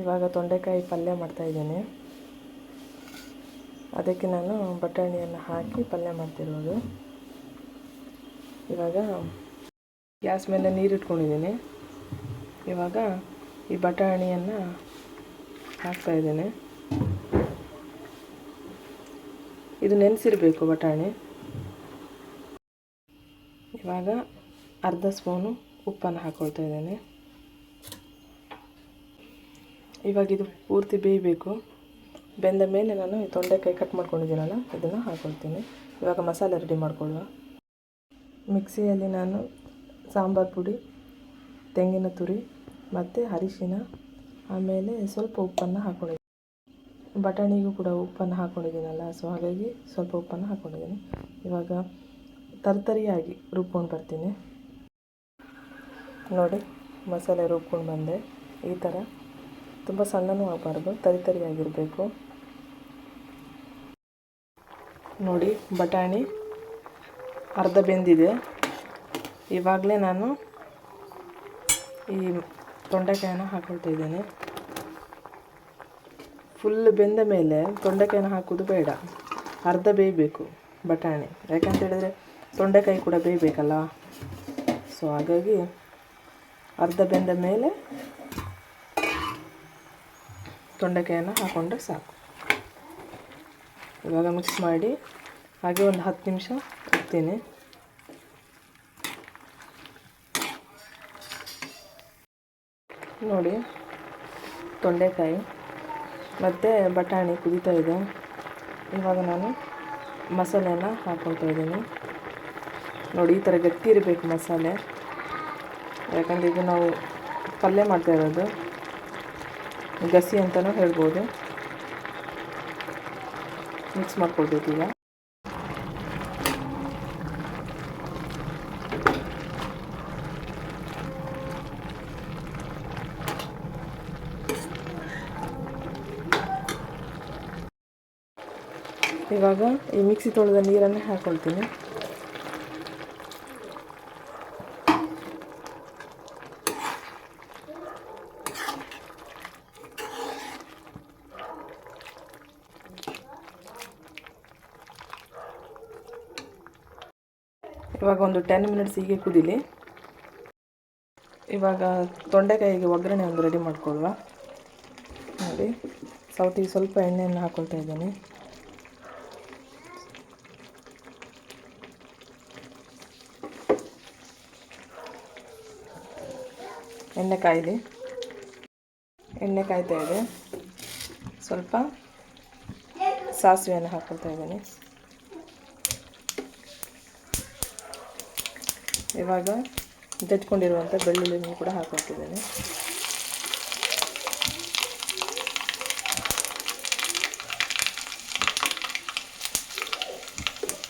ಇವಾಗ ತೊಂಡೆಕಾಯಿ ಪಲ್ಯ ಮಾಡ್ತಾಯಿದ್ದೀನಿ ಅದಕ್ಕೆ ನಾನು ಬಟಾಣಿಯನ್ನು ಹಾಕಿ ಪಲ್ಯ ಮಾಡ್ತಿರೋದು. ಇವಾಗ ಗ್ಯಾಸ್ ಮೇಲೆ ನೀರು ಇಟ್ಕೊಂಡಿದ್ದೀನಿ. ಇವಾಗ ಈ ಬಟಾಣಿಯನ್ನು ಹಾಕ್ತಾಯಿದ್ದೇನೆ ಇದು ನೆನೆಸಿರಬೇಕು ಬಟಾಣಿ. ಇವಾಗ ಅರ್ಧ ಸ್ಪೂನು ಉಪ್ಪನ್ನು ಹಾಕ್ಕೊಳ್ತಾ ಇದ್ದೇನೆ. ಇವಾಗ ಇದು ಪೂರ್ತಿ ಬೇಯಬೇಕು. ಬೆಂದ ಮೇಲೆ ನಾನು ಈ ತೊಂಡೆಕಾಯಿ ಕಟ್ ಮಾಡ್ಕೊಂಡಿದ್ದೀನಲ್ಲ ಇದನ್ನು ಹಾಕ್ಕೊಳ್ತೀನಿ ಇವಾಗ ಮಸಾಲೆ ರೆಡಿ ಮಾಡ್ಕೊಳ್ಳುವ. ಮಿಕ್ಸಿಯಲ್ಲಿ ನಾನು ಸಾಂಬಾರು ಪುಡಿ, ತೆಂಗಿನ ತುರಿ ಮತ್ತು ಅರಿಶಿನ, ಆಮೇಲೆ ಸ್ವಲ್ಪ ಉಪ್ಪನ್ನು ಹಾಕ್ಕೊಂಡಿದ್ದೀನಿ ಬಟಾಣಿಗೂ ಕೂಡ ಉಪ್ಪನ್ನು ಹಾಕ್ಕೊಂಡಿದ್ದೀನಲ್ಲ ಸೊ ಹಾಗಾಗಿ ಸ್ವಲ್ಪ ಉಪ್ಪನ್ನು ಹಾಕ್ಕೊಂಡಿದ್ದೀನಿ ಇವಾಗ ತರ್ತರಿಯಾಗಿ ರುಬ್ಕೊಂಡು ಬರ್ತೀನಿ. ನೋಡಿ, ಮಸಾಲೆ ರುಬ್ಕೊಂಡು ಬಂದೆ. ಈ ಥರ ತುಂಬ ಸಣ್ಣನೂ ಆಗಬಾರ್ದು, ತರಿ ತರಿಯಾಗಿರಬೇಕು. ನೋಡಿ, ಬಟಾಣಿ ಅರ್ಧ ಬೆಂದಿದೆ. ಇವಾಗಲೇ ನಾನು ಈ ತೊಂಡೆಕಾಯನ್ನು ಹಾಕೊಳ್ತಾ ಇದ್ದೇನೆ. ಫುಲ್ ಬೆಂದ ಮೇಲೆ ತೊಂಡೆಕಾಯನ್ನು ಹಾಕೋದು ಬೇಡ. ಅರ್ಧ ಬೇಯಬೇಕು ಬಟಾಣಿ. ಯಾಕಂತ ಹೇಳಿದ್ರೆ ತೊಂಡೆಕಾಯಿ ಕೂಡ ಬೇಯಬೇಕಲ್ಲ. ಸೊ ಹಾಗಾಗಿ ಅರ್ಧ ಬೆಂದ ಮೇಲೆ ತೊಂಡೆಕಾಯನ್ನು ಹಾಕೊಂಡ್ರೆ ಸಾಕು. ಇವಾಗ ಮಿಕ್ಸ್ ಮಾಡಿ ಹಾಗೆ ಒಂದು ಹತ್ತು ನಿಮಿಷ ಇಡ್ತೀನಿ. ನೋಡಿ, ತೊಂಡೆಕಾಯಿ ಮತ್ತು ಬಟಾಣಿ ಕುದೀತಾ ಇದೆ. ಇವಾಗ ನಾನು ಮಸಾಲೆನ ಹಾಕ್ಕೊಳ್ತಾ ಇದ್ದೀನಿ. ನೋಡಿ, ಈ ಥರ ಗಟ್ಟಿ ಇರಬೇಕು ಮಸಾಲೆ. ಯಾಕಂದರೆ ಇದು ನಾವು ಪಲ್ಯ ಮಾಡ್ತಾ ಇರೋದು. ಗಸಿ ಅಂತಲೂ ಹೇಳ್ಬೋದು ಮಿಕ್ಸ್ ಮಾಡ್ಕೊಳ್ಬೇಕು ಈಗ ಇವಾಗ ಈ ಮಿಕ್ಸಿ ತೊಳೆದ ನೀರನ್ನೇ ಹಾಕ್ಕೊಳ್ತೀನಿ ಇವಾಗ ಒಂದು ಟೆನ್ ಮಿನಿಟ್ಸ್ ಹೀಗೆ ಕುದಿಲಿ. ಇವಾಗ ತೊಂಡೆಕಾಯಿಗೆ ಒಗ್ಗರಣೆ ಒಂದು ರೆಡಿ ಮಾಡ್ಕೊಳ್ಳುವ. ನೋಡಿ ಸೌಟಿಗೆ ಸ್ವಲ್ಪ ಎಣ್ಣೆಯನ್ನು ಹಾಕ್ಕೊಳ್ತಾ ಇದ್ದೀನಿ. ಎಣ್ಣೆ ಕಾಯಿಲಿ. ಎಣ್ಣೆ ಕಾಯ್ತಾ ಇದೆ. ಸ್ವಲ್ಪ ಸಾಸಿವೆಯನ್ನು ಹಾಕ್ಕೊಳ್ತಾ ಇದ್ದೀನಿ. ಇವಾಗ ಜಜ್ಕೊಂಡಿರುವಂಥ ಬೆಳ್ಳುಳ್ಳಿನೂ ಕೂಡ ಹಾಕೊಳ್ತಿದ್ದೇನೆ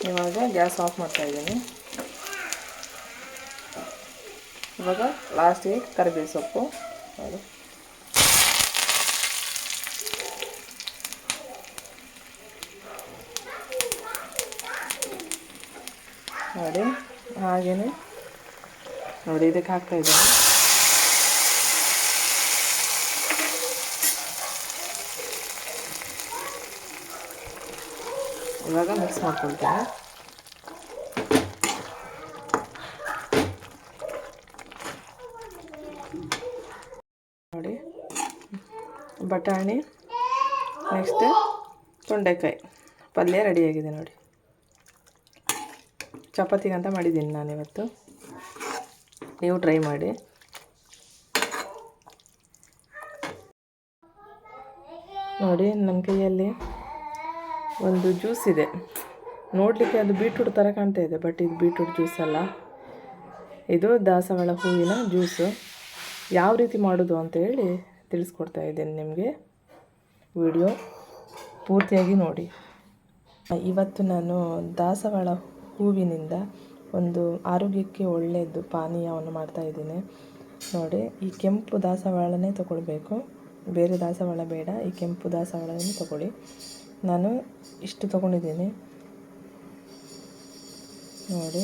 ಇವಾಗ ಗ್ಯಾಸ್ ಆಫ್ ಮಾಡ್ತಾ ಇದ್ದೀನಿ. ಇವಾಗ ಲಾಸ್ಟಿಗೆ ಕರಿಬೇವು ಸೊಪ್ಪು. ಅದು ನೋಡಿ ಹಾಗೆಯೇ ನೋಡಿ, ಇದಕ್ಕೆ ಹಾಕ್ತಾ ಇದ್ದೀನಿ. ಇವಾಗ ಮಿಕ್ಸ್ ಮಾಡ್ಕೊಳ್ತೀನಿ. ನೋಡಿ, ಬಟಾಣಿ ನೆಕ್ಸ್ಟ್ ತೊಂಡೆಕಾಯಿ. ಪಲ್ಯ ರೆಡಿಯಾಗಿದೆ ನೋಡಿ. ಚಪಾತಿಗಂತ ಮಾಡಿದ್ದೀನಿ ನಾನಿವತ್ತು. ನೀವು ಟ್ರೈ ಮಾಡಿ. ನೋಡಿ ನನ್ನ ಕೈಯಲ್ಲಿ ಒಂದು ಜ್ಯೂಸ್ ಇದೆ. ನೋಡಲಿಕ್ಕೆ ಅದು ಬೀಟ್ರೂಟ್ ಥರ ಕಾಣ್ತಾ ಇದೆ ಬಟ್ ಇದು ಬೀಟ್ರೂಟ್ ಜ್ಯೂಸ್ ಅಲ್ಲ. ಇದು ದಾಸವಾಳ ಹೂವಿನ ಜ್ಯೂಸು ಯಾವ ರೀತಿ ಮಾಡೋದು ಅಂತೇಳಿ ತಿಳಿಸ್ಕೊಡ್ತಾ ಇದ್ದೇನೆ ನಿಮಗೆ. ವಿಡಿಯೋ ಪೂರ್ತಿಯಾಗಿ ನೋಡಿ. ಇವತ್ತು ನಾನು ದಾಸವಾಳ ಹೂವಿನಿಂದ ಒಂದು ಆರೋಗ್ಯಕ್ಕೆ ಒಳ್ಳೆಯದು ಪಾನೀಯವನ್ನು ಮಾಡ್ತಾ ಇದ್ದೀನಿ. ನೋಡಿ, ಈ ಕೆಂಪು ದಾಸವಾಳನೇ ತಗೊಳ್ಬೇಕು. ಬೇರೆ ದಾಸವಾಳ ಬೇಡ, ಈ ಕೆಂಪು ದಾಸವಾಳನೇ ತಗೊಳ್ಳಿ. ನಾನು ಇಷ್ಟು ತಗೊಂಡಿದ್ದೀನಿ. ನೋಡಿ.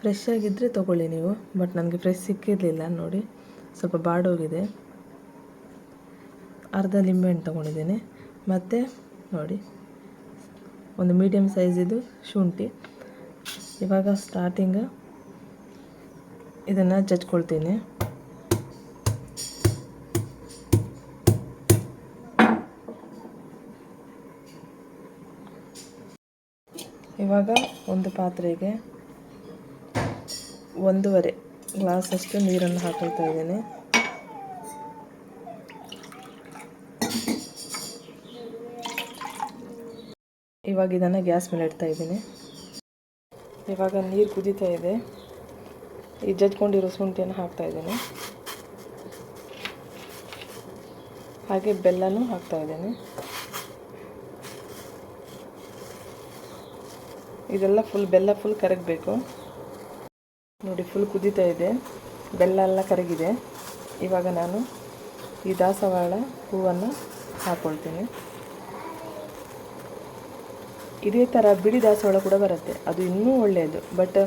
ಫ್ರೆಶ್ ಆಗಿದ್ದರೆ ತೊಗೊಳ್ಳಿ ನೀವು, ಬಟ್ ನನಗೆ ಫ್ರೆಶ್ ಸಿಕ್ಕಿರಲಿಲ್ಲ, ನೋಡಿ. ಸ್ವಲ್ಪ ಬಾಡೋಗಿದೆ. ಅರ್ಧ ಲಿಂಬೆಹಣ್ಣು ತೊಗೊಂಡಿದ್ದೀನಿ. ಮತ್ತು, ನೋಡಿ. ಒಂದು ಮೀಡಿಯಮ್ ಸೈಜಿದು ಶುಂಠಿ. ಇವಾಗ ಸ್ಟಾರ್ಟಿಂಗ ಇದನ್ನು ಜಜ್ಕೊಳ್ತೀನಿ. ಇವಾಗ ಒಂದು ಪಾತ್ರೆಗೆ ಒಂದೂವರೆ ಗ್ಲಾಸಷ್ಟು ನೀರನ್ನು ಹಾಕೊಳ್ತಾ ಇದ್ದೀನಿ. ಇವಾಗ ಇದನ್ನು ಗ್ಯಾಸ್ ಮೇಲೆ ಇಡ್ತಾ ಇದ್ದೀನಿ. ಇವಾಗ ನೀರು ಕುದೀತಾ ಇದೆ. ಈ ಜಜ್ಕೊಂಡಿರೋ ಶುಂಠಿಯನ್ನು ಹಾಕ್ತಾ ಇದ್ದೀನಿ. ಹಾಗೆ ಬೆಲ್ಲನೂ ಹಾಕ್ತಾ ಇದ್ದೀನಿ. ಇದೆಲ್ಲ ಫುಲ್ ಬೆಲ್ಲ ಫುಲ್ ಕರಗಬೇಕು. ನೋಡಿ ಫುಲ್ ಕುದೀತಾ ಇದೆ. ಬೆಲ್ಲ ಎಲ್ಲ ಕರಗಿದೆ. ಇವಾಗ ನಾನು ಈ ದಾಸವಾಳ ಹೂವನ್ನು ಹಾಕ್ಕೊಳ್ತೀನಿ ಇದೇ ಥರ ಬಿಳಿ ದಾಸವಾಳ ಕೂಡ ಬರುತ್ತೆ. ಅದು ಇನ್ನೂ ಒಳ್ಳೆಯದು. ಬಟ್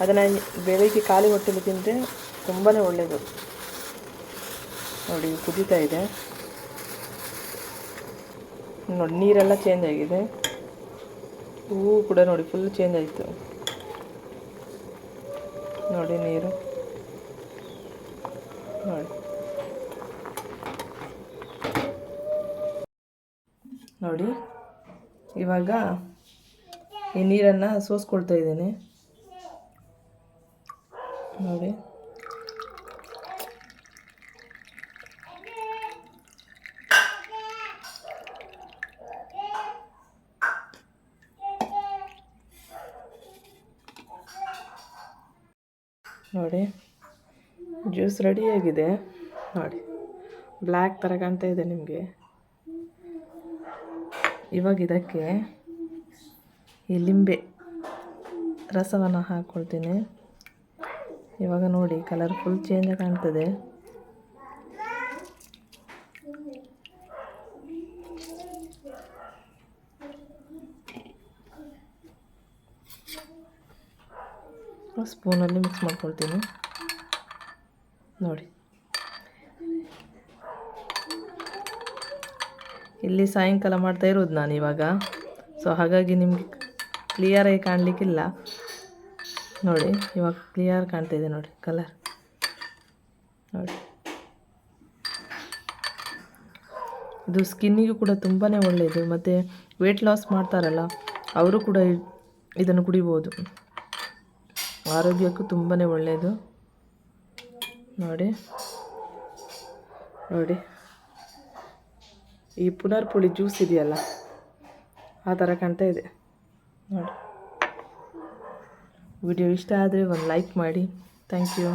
ಅದನ್ನು ಬೆಳಿಗ್ಗೆ ಖಾಲಿ ಹೊಟ್ಟೆಲಿ ತಿಂದರೆ ತುಂಬಾ ಒಳ್ಳೆಯದು. ನೋಡಿ, ಕುದೀತಾ ಇದೆ. ನೋಡಿ, ನೀರೆಲ್ಲ ಚೇಂಜ್ ಆಗಿದೆ. ಹೂವು ಕೂಡ ನೋಡಿ ಫುಲ್ ಚೇಂಜ್ ಆಯಿತು. ನೋಡಿ, ನೀರು. ನೋಡಿ. ನೋಡಿ, ಇವಾಗ ಈ ನೀರನ್ನು ಸೋಸ್ಕೊಳ್ತಾ ಇದ್ದೇನೆ. ನೋಡಿ. ನೋಡಿ. ಜ್ಯೂಸ್ ರೆಡಿಯಾಗಿದೆ ನೋಡಿ. ಬ್ಲ್ಯಾಕ್ ಥರ ಕಾಣ್ತಾ ಇದೆ ನಿಮಗೆ. ಇವಾಗ ಇದಕ್ಕೆ ಈ ಲಿಂಬೆ ರಸವನ್ನು ಹಾಕ್ಕೊಳ್ತೀನಿ. ಇವಾಗ ನೋಡಿ ಕಲರ್ ಫುಲ್ ಚೇಂಜ್ ಕಾಣ್ತದೆ. ಸ್ಪೂನಲ್ಲಿ ಮಿಕ್ಸ್ ಮಾಡ್ಕೊಳ್ತೀನಿ. ನೋಡಿ. ಇಲ್ಲಿ ಸಾಯಂಕಾಲ ಮಾಡ್ತಾ ಇರೋದು ನಾನು ಇವಾಗ. ಸೊ ಹಾಗಾಗಿ ನಿಮಗೆ ಕ್ಲಿಯರಾಗಿ ಕಾಣಲಿಕ್ಕಿಲ್ಲ. ನೋಡಿ, ಇವಾಗ ಕ್ಲಿಯರ್ ಕಾಣ್ತಾ ಇದೆ ನೋಡಿ ಕಲರ್ ನೋಡಿ. ಇದು ಸ್ಕಿನ್ನಿಗೂ ಕೂಡ ತುಂಬಾ ಒಳ್ಳೆಯದು ಮತ್ತು ವೆಯ್ಟ್ ಲಾಸ್ ಮಾಡ್ತಾರಲ್ಲ, ಅವರು ಕೂಡ ಇದನ್ನು ಕುಡಿಬೋದು. ಆರೋಗ್ಯಕ್ಕೂ ತುಂಬಾ ಒಳ್ಳೆಯದು ನೋಡಿ. ನೋಡಿ. ಈ ಪುನರ್ಪುಳಿ ಜ್ಯೂಸ್ ಇದೆಯಲ್ಲ, ಆ ಥರ ಕಾಣ್ತಾ ಇದೆ. ನೋಡಿ. ವಿಡಿಯೋ ಇಷ್ಟ ಆದರೆ ಒಂದು ಲೈಕ್ ಮಾಡಿ. Thank you.